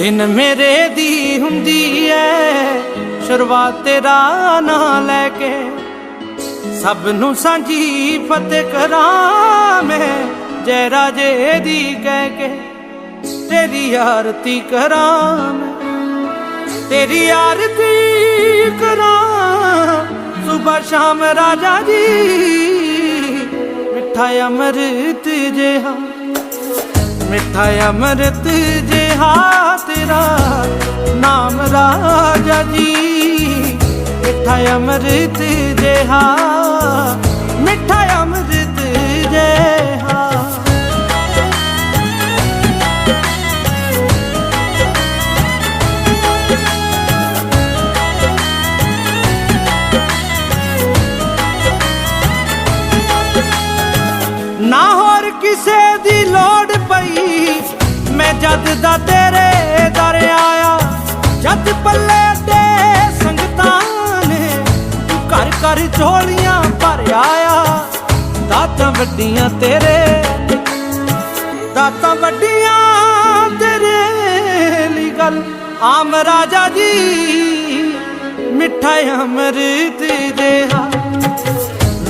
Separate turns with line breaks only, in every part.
ਦਿਨ ਮੇਰੇ ਦੀ ਹੁੰਦੀ ਐ। ਸ਼ੁਰੂਆਤ ਤੇਰਾ ਨਾਂ ਲੈ ਕੇ ਸਭ ਨੂੰ ਸਾਂਝੀ ਫਤਿਹ ਕਰਾਂ ਮੈਂ। ਜੈ ਰਾਜੇ ਦੀ ਕਹਿ ਕੇ ਤੇਰੀ ਆਰਤੀ ਕਰਾਂ ਮੈਂ। ਤੇਰੀ ਆਰਤੀ ਕਰਾਂ। ਸੁਬਹ ਸ਼ਾਮ ਰਾਜਾ ਜੀ, ਮਿੱਠਾ ਅੰਮ੍ਰਿਤ ਜਿਹਾ। ਮਿੱਠਾ ਅੰਮ੍ਰਿਤ ਜਿਹਾ ਤੇਰਾ ਨਾਮ ਰਾਜਾ ਜੀ। ਮਿੱਠਾ ਅੰਮ੍ਰਿਤ ਜਿਹਾ ਮਿੱਠਾ ਅੰਮ੍ਰਿਤ ਜਿਹਾ। ਮੈਂ ਤੇਰੇ ਦਰ ਆਇਆ। ਜਦ ਪੱਲੇ ਤੇ ਸੰਗਤਾਂ ਨੇ ਤੂੰ ਘਰ ਘਰ ਝੋਲੀਆਂ ਭਰ ਆਇਆ ਦਾਤਾਂ ਵੱਡੀਆਂ ਤੇਰੇ ਦਾਤਾਂ ਵੱਡੀਆਂ ਤੇਰੇ ਲਈ ਗੱਲ। ਆਮ ਰਾਜਾ ਜੀ, ਮਿੱਠਾ ਅੰਮ੍ਰਿਤ ਦੇਹਾ।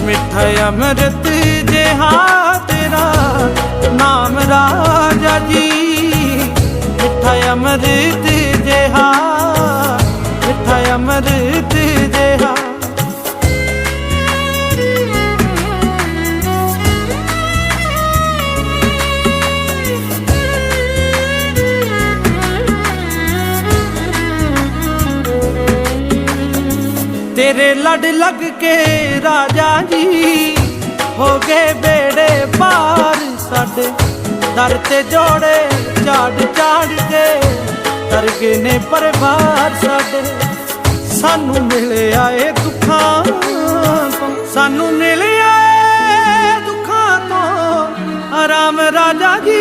ਮਿੱਠਾ ਅੰਮ੍ਰਿਤ ਦੇਹਾ ਤੇਰਾ। ਨਾਮ ਰਾਜਾ ਜੀ। ਮਿੱਠਾ ਅੰਮ੍ਰਿਤ ਜਿਹਾ, ਮਿੱਠਾ ਅੰਮ੍ਰਿਤ ਜਿਹਾ। ਤੇਰੇ ਲੜ ਲੱਗ ਕੇ ਰਾਜਾ ਜੀ, ਹੋ ਗਏ ਬੇੜੇ ਪਾਰ ਸਾਡੇ। ਦਰ ਤੇ ਜੋੜੇ ਝਾੜ ਝਾੜ ਕੇ ਤਰ ਗਏ ਨੇ ਪਰਿਵਾਰ ਸਾਡੇ ਸਾਨੂੰ ਮਿਲਿਆ ਏ ਦੁੱਖਾਂ ਸਾਨੂੰ ਮਿਲਿਆ ਏ ਦੁੱਖਾਂ ਤੋਂ। ਆਰਾਮ ਰਾਜਾ ਜੀ,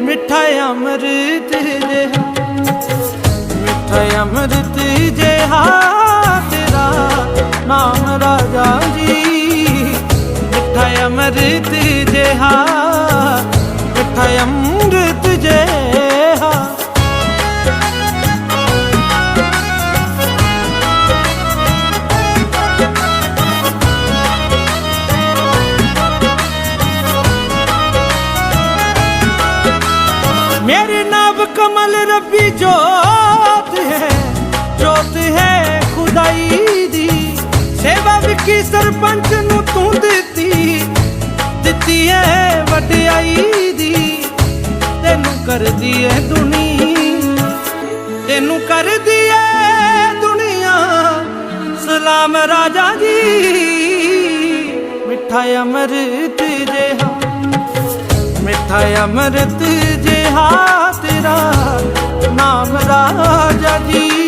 ਮਿੱਠਾ ਅੰਮ੍ਰਿਤ ਜਿਹਾ। ਮਿੱਠਾ ਅੰਮ੍ਰਿਤ ਜਿਹਾ ਤੇਰਾ ਨਾਮ ਰਾਜਾ ਜੀ। ਮਿੱਠਾ ਅੰਮ੍ਰਿਤ ਜਿਹਾ ਹੈ ਮੇਰੇ ਨਾਮ ਕਮਲ ਰੱਬੀ ਜੋਤ ਹੈ। ਜੋਤ ਹੈ ਖੁਦਾਈ ਦੀ। ਸੇਵਾ ਵਿਕੀ ਸਰਪੰਚ ਨੂੰ ਤੂੰ ਦਿੱਤੀ। ਦਿੱਤੀ ਹੈ ਵਡਿਆਈ ਕਰਦੀ ਐ ਦੁਨੀ। ਤੈਨੂੰ ਕਰਦੀ ਐ ਦੁਨੀਆ। ਸਲਾਮ ਰਾਜਾ ਜੀ। ਮਿੱਠਾ ਅੰਮ੍ਰਿਤ ਜਿਹਾ। ਮਿੱਠਾ ਅੰਮ੍ਰਿਤ ਜਿਹਾ ਤੇਰਾ ਨਾਮ ਰਾਜਾ ਜੀ।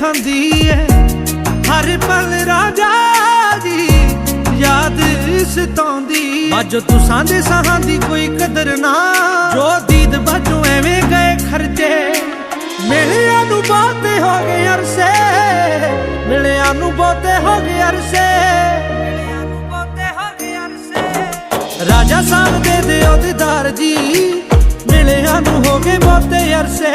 ਖਾਂਦੀ ਏ। ਹਰ ਪਲ ਰਾਜਾ ਜੀ ਯਾਦ ਸਤਾਉਂਦੀ ਬਾਜੋ ਤੂੰ ਸਾਂਦੇ ਸਾਹਾਂ ਦੀ ਕੋਈ ਕਦਰ ਨਾ। ਜੋ ਦੀਦ ਬਾਜੋ ਐਵੇਂ ਗਏ ਖਰਚੇ। ਮਿਲਿਆ ਨੂੰ ਬਹੁਤੇ ਹੋ ਗਏ ਅਰਸੇ। ਮਿਲਿਆ ਨੂੰ ਬਹੁਤੇ ਹੋ ਗਏ ਅਰਸੇ। ਮਿਲਿਆ ਨੂੰ ਬਹੁਤੇ ਹੋ ਗਏ ਅਰਸੇ। ਰਾਜਾ ਸਾਹਿਬ ਦੇ ਦਿਓ ਦੀਦਾਰ ਜੀ ਮਿਲਿਆ ਨੂੰ ਹੋ ਗਏ ਬਹੁਤੇ ਅਰਸੇ।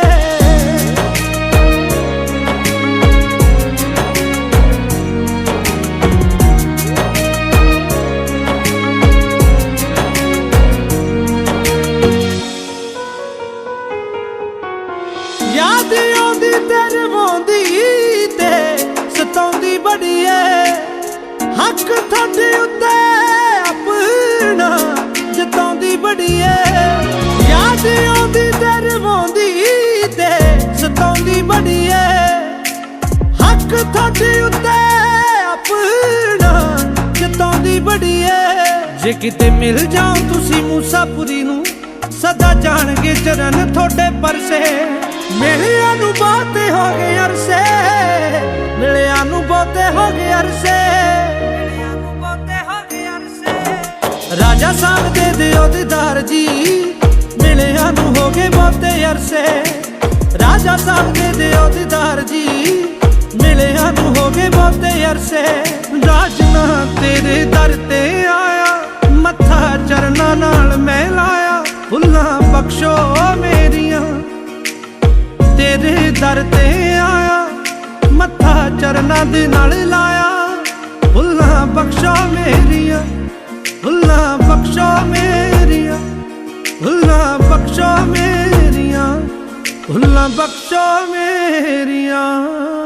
ਜੇ ਕਿਤੇ ਮਿਲ ਜਾਓ ਤੁਸੀਂ ਮੂਸਾਪੁਰੀ ਨੂੰ, ਸਦਾ ਜਾਣਗੇ ਚਰਨ ਤੁਹਾਡੇ ਪਰਸੇ। ਮਿਲਿਆ ਨੂੰ ਬਾਤੇ ਹੋ ਗਏ ਅਰਸੇ, ਮਿਲਿਆ ਨੂੰ ਬਾਤੇ ਹੋ ਗਏ ਅਰਸੇ। ਅਰਸੇ ਰਾਜਾ ਸਾਹਿਬ ਦੇ ਦਿਓ ਦੀਦਾਰ ਜੀ, ਮਿਲਿਆ ਨੂੰ ਹੋ ਗਏ ਬਾਤੇ ਅਰਸੇ। ਰਾਜਾ ਸਾਹਿਬ ਦੇ ਦਿਓ ਦੀਦਾਰ ਜੀ, ਮਿਲਿਆ ਨੂੰ ਹੋ ਗਏ ਬਹੁਤੇ ਅਰਸੇ। ਰਾਜਨਾ ਤੇਰੇ ਦਰ ਤੇ ਆਇਆ ਚਰਨਾਂ ਨਾਲ ਮੈਂ ਲਾਇਆ, ਫੁੱਲਾਂ ਬਖਸ਼ੋ ਮੇਰੀਆਂ। ਤੇਰੇ ਦਰ ਤੇ ਆਇਆ, ਮੱਥਾ ਚਰਨਾਂ ਦੇ ਨਾਲ ਲਾਇਆ। ਫੁੱਲਾਂ ਬਖਸ਼ੋ ਮੇਰੀਆਂ, ਫੁੱਲਾਂ ਬਖਸ਼ੋ ਮੇਰੀਆਂ, ਫੁੱਲਾਂ ਬਖਸ਼ੋ ਮੇਰੀਆਂ, ਫੁੱਲਾਂ ਬਖਸ਼ੋ ਮੇਰੀਆਂ।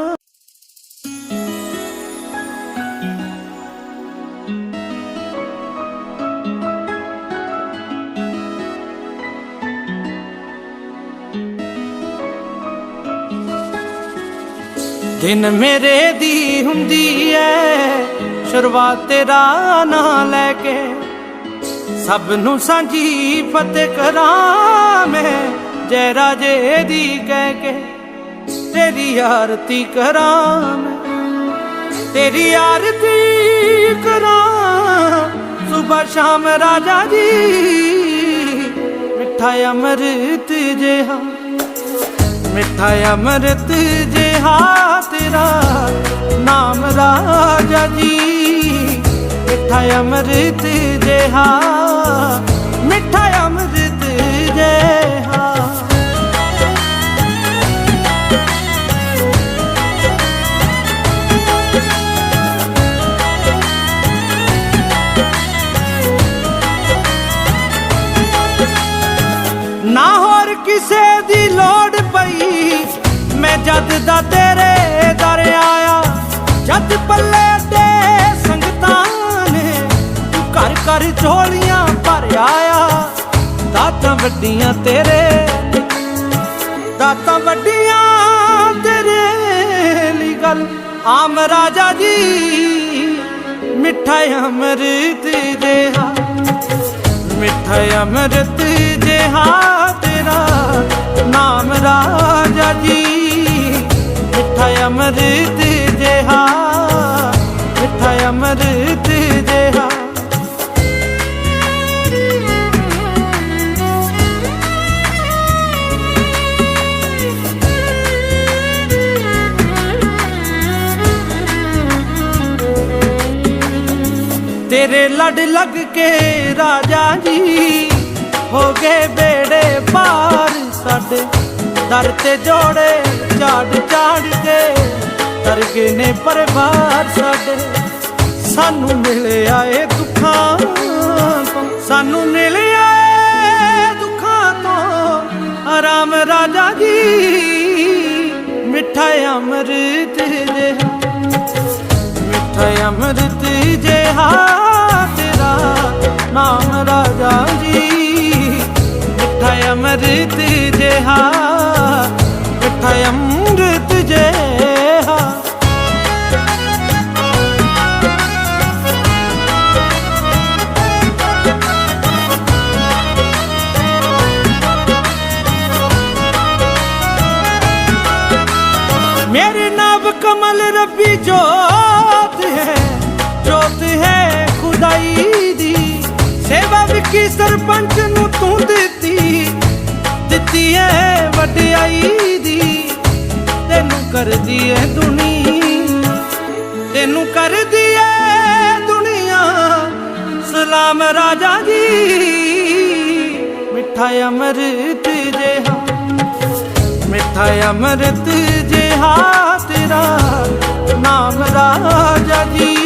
ਦਿਨ ਮੇਰੇ ਦੀ ਹੁੰਦੀ ਐ, ਸ਼ੁਰੂਆਤ ਤੇਰਾ ਨਾਂ ਲੈ ਕੇ। ਸਭ ਨੂੰ ਸਾਂਝੀ ਫਤਿਹ ਕਰਾਂ ਮੈਂ ਜੈ ਰਾਜੇ ਦੀ ਕਹਿ ਕੇ। ਤੇਰੀ ਆਰਤੀ ਕਰਾਂ ਮੈਂ, ਤੇਰੀ ਆਰਤੀ ਕਰਾਂ। ਸੁਬਹ ਸ਼ਾਮ ਰਾਜਾ ਜੀ, ਮਿੱਠਾ ਅੰਮ੍ਰਿਤ ਜਿਹਾ। ਮਿੱਠਾ ਅੰਮ੍ਰਿਤ ਜਿਹਾ ਤੇਰਾ ਨਾਮ ਰਾਜਾ ਜੀ। ਮਿੱਠਾ ਅੰਮ੍ਰਿਤ ਜਿਹਾ ਮਿੱਠਾ ਅੰਮ੍ਰਿਤ ਜਿਹਾ। ਪੱਲੇ ਤੇ ਸੰਗਤਾਂ ਨੇ ਘਰ ਘਰ ਝੋਲੀਆਂ ਭਰ ਆਇਆ ਦਾਤਾਂ ਵੱਡੀਆਂ ਤੇਰੇ, ਦਾਤਾਂ ਵੱਡੀਆਂ ਤੇਰੇ ਲਈ ਗੱਲ। ਆਮ ਰਾਜਾ ਜੀ, ਮਿੱਠਾ ਅੰਮ੍ਰਿਤ ਦੇਹਾ ਮਿੱਠਾ ਅੰਮ੍ਰਿਤ ਜਿਹਾ ਤੇਰਾ ਨਾਮ ਰਾਜਾ ਜੀ, ਮਿੱਠਾ ਅੰਮ੍ਰਿਤ ਜਿਹਾ। ਮਿੱਠਾ ਅੰਮ੍ਰਿਤ ਜਿਹਾ। ਤੇਰੇ ਲੜ ਲੱਗ ਕੇ ਰਾਜਾ ਜੀ ਹੋ ਗਏ ਬੇੜੇ ਪਾਰ। ਸਾਡੇ ਦਰ ਤੇ ਜੋੜੇ ਝਾੜ ਝਾੜ ਕੇ ਤਰ ਗਏ ਨੇ ਪਰਿਵਾਰ ਸਾਡੇ। ਸਾਨੂੰ ਮਿਲਿਆ ਏ ਦੁੱਖਾਂ ਤੋਂ। ਸਾਨੂੰ ਮਿਲਿਆ ਏ ਦੁੱਖਾਂ ਤੋਂ। ਆਰਾਮ ਰਾਜਾ ਜੀ, ਮਿੱਠਾ ਅੰਮ੍ਰਿਤ ਜਿਹਾ। ਮਿੱਠਾ ਅੰਮ੍ਰਿਤ ਜਿਹਾ ਤੇਰਾ ਨਾਮ ਰਾਜਾ ਜੀ। ਮਿੱਠਾ ਅੰਮ੍ਰਿਤ ਜਿਹਾ, ਮਿੱਠਾ ਅੰਮ੍ਰਿਤ ਰੱਬੀ ਜੋਤ ਹੈ ਜੋਤ ਹੈ ਖੁਦਾਈ ਦੀ। ਸੇਵਾ ਵਿੱਕੀ ਸਰਪੰਚ ਨੂੰ ਤੂੰ ਦਿੱਤੀ ਦਿੱਤੀ ਹੈ ਵਡਿਆਈ ਦੀ। ਤੈਨੂੰ ਕਰਦੀ ਏ ਦੁਨੀਆ, ਤੈਨੂੰ ਕਰਦੀ ਏ ਦੁਨੀਆ। ਸਲਾਮ ਰਾਜਾ ਜੀ, ਮਿੱਠਾ ਅਮਰਤ ਜਿਹਾ। ਮਿੱਠਾ ਅੰਮ੍ਰਿਤ ਜਿਹਾ ਤੇਰਾ ਨਾਮ ਰਾਜਾ ਜੀ।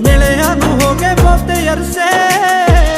ਮਿਲਿਆ ਨੂੰ ਹੋ ਗਏ ਬਹੁਤੇ ਅਰਸੇ।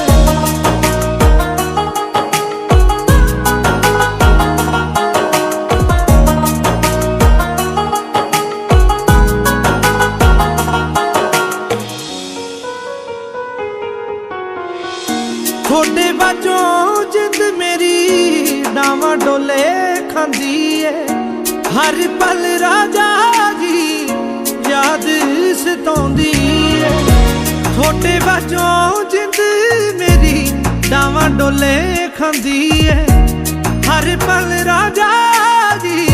ਤੁਹਾਡੇ ਬਾਝੋਂ ਜਿੰਦ ਮੇਰੀ ਡਾਵਾਂ ਡੋਲੇ ਖਾਂਦੀ ਏ। ਹਰ ਪਲ ਰਾਜਾ ਜੀ ਯਾਦ ਸਤਾਉਂਦੀ ਏ। ਤੁਹਾਡੇ ਬਾਝੋਂ ਜਿੰਦ ਮੇਰੀ ਡਾਵਾਂ ਡੋਲੇ ਖਾਂਦੀ ਏ। ਹਰ ਪਲ ਰਾਜਾ ਜੀ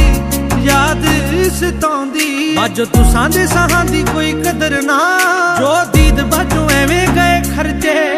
ਅੱਜ ਤੁਸਾਂ ਦੇ ਸਾਹਾਂ ਦੀ ਕੋਈ ਕਦਰ ਨਾ। ਜੋ ਦੀਦ ਬਾਝੋਂ ਐਵੇਂ ਗਏ ਖਰਚੇ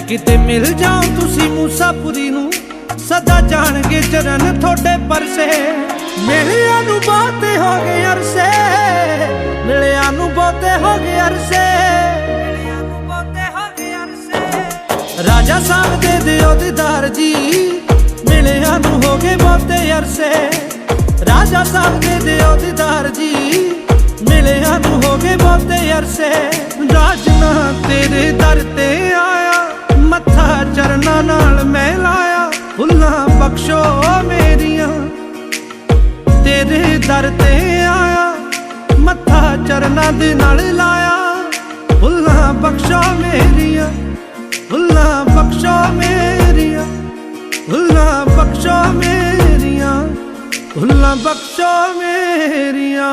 ਜੇ ਕਿਤੇ ਮਿਲ ਜਾਓ ਤੁਸੀਂ ਮੂਸਾਪੁਰੀ ਨੂੰ, ਸਦਾ ਜਾਣਗੇ ਚਰਨ ਤੁਹਾਡੇ ਪਰਸੇ। ਮਿਲਿਆਂ ਨੂੰ ਬਾਤੇ ਹੋ ਗਏ ਅਰਸੇ, ਮਿਲਿਆਂ ਨੂੰ ਬਾਤੇ ਹੋ ਗਏ ਅਰਸੇ। ਰਾਜਾ ਸਾਹਿਬ ਦੇ ਦਿਓ ਦੀਦਾਰ ਜੀ, ਮਿਲਿਆਂ ਨੂੰ ਹੋ ਗਏ ਬਾਤੇ ਅਰਸੇ। ਰਾਜਾ ਸਾਹਿਬ ਦੇ ਦਿਓ ਦੀਦਾਰ ਜੀ, ਮਿਲਿਆਂ ਨੂੰ ਹੋ ਗਏ ਬਾਤੇ ਅਰਸੇ। ਰਾਜਨਾ ਤੇਰੇ ਦਰ ਤੇ ਆਇਆ ਚਰਨਾਂ ਨਾਲ ਮੈਂ ਲਾਇਆ ਫੁੱਲਾਂ, ਬਖਸ਼ੋ ਮੇਰੀਆਂ। ਤੇਰੇ ਦਰ ਤੇ ਆਇਆ, ਮੱਥਾ ਚਰਨਾਂ ਦੇ ਨਾਲ ਲਾਇਆ। ਫੁੱਲਾਂ, ਬਖਸ਼ੋ ਮੇਰੀਆਂ, ਫੁੱਲਾਂ, ਬਖਸ਼ੋ ਮੇਰੀਆਂ, ਫੁੱਲਾਂ, ਬਖਸ਼ੋ ਮੇਰੀਆਂ, ਫੁੱਲਾਂ, ਬਖਸ਼ੋ ਮੇਰੀਆਂ।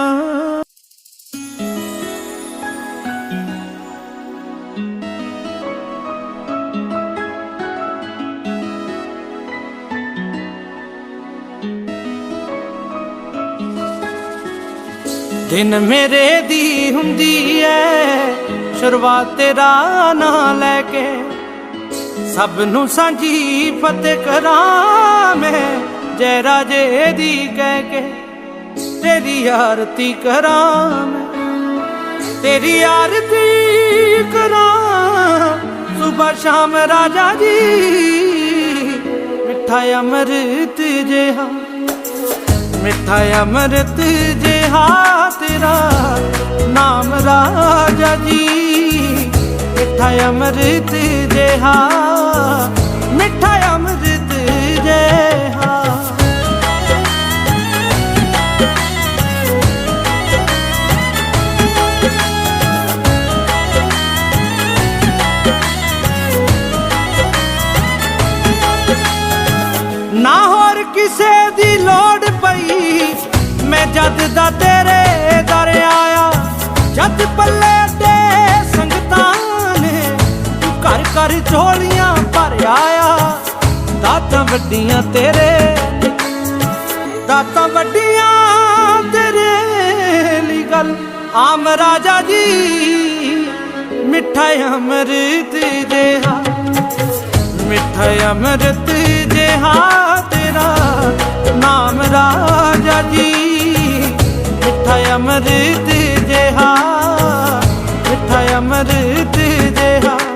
ਦਿਨ ਮੇਰੇ ਦੀ ਹੁੰਦੀ ਐ। ਸ਼ੁਰੂਆਤ ਤੇਰਾ ਨਾਂ ਲੈ ਕੇ ਸਭ ਨੂੰ ਸਾਂਝੀ ਫਤਿਹ ਕਰਾਂ ਮੈਂ। ਜੈ ਰਾਜੇ ਦੀ ਕਹਿ ਕੇ ਤੇਰੀ ਆਰਤੀ ਕਰਾਂ ਮੈਂ। ਤੇਰੀ ਆਰਤੀ ਕਰਾਂ। ਸੁਬਹ ਸ਼ਾਮ ਰਾਜਾ ਜੀ ਮਿੱਠਾ ਅੰਮ੍ਰਿਤ ਜਿਹਾ ਮਿੱਠਾ ਅੰਮ੍ਰਿਤ ਜਿਹਾ ਤੇਰਾ ਨਾਮ ਰਾਜਾ ਜੀ। ਮਿੱਠਾ ਅੰਮ੍ਰਿਤ ਜਿਹਾ ਮਿੱਠਾ ਅੰਮ੍ਰਿਤ ਜਿਹਾ। ਜਦ ਦਾ ਤੇਰੇ ਦਰ ਆਇਆ। ਜਦ ਪੱਲੇ ਤੇ ਸੰਗਤਾਂ ਨੇ ਤੂੰ ਘਰ ਘਰ ਝੋਲੀਆਂ ਭਰ ਆਇਆ। ਦਾਤਾਂ ਵੱਡੀਆਂ ਤੇਰੇ, ਦਾਤਾਂ ਵੱਡੀਆਂ ਤੇਰੇ ਲਈ ਗੱਲ। ਆਮ ਰਾਜਾ ਜੀ, ਮਿੱਠਾ ਅੰਮ੍ਰਿਤ ਦੇਹਾ ਮਿੱਠਾ ਅੰਮ੍ਰਿਤ ਦੇਹਾ ਤੇਰਾ ਨਾਮ ਰਾਜਾ ਜੀ। ਮਿੱਠਾ ਅਮਰਤ ਜਿਹਾ ਮਿੱਠਾ ਅਮਰਤ ਜਿਹਾ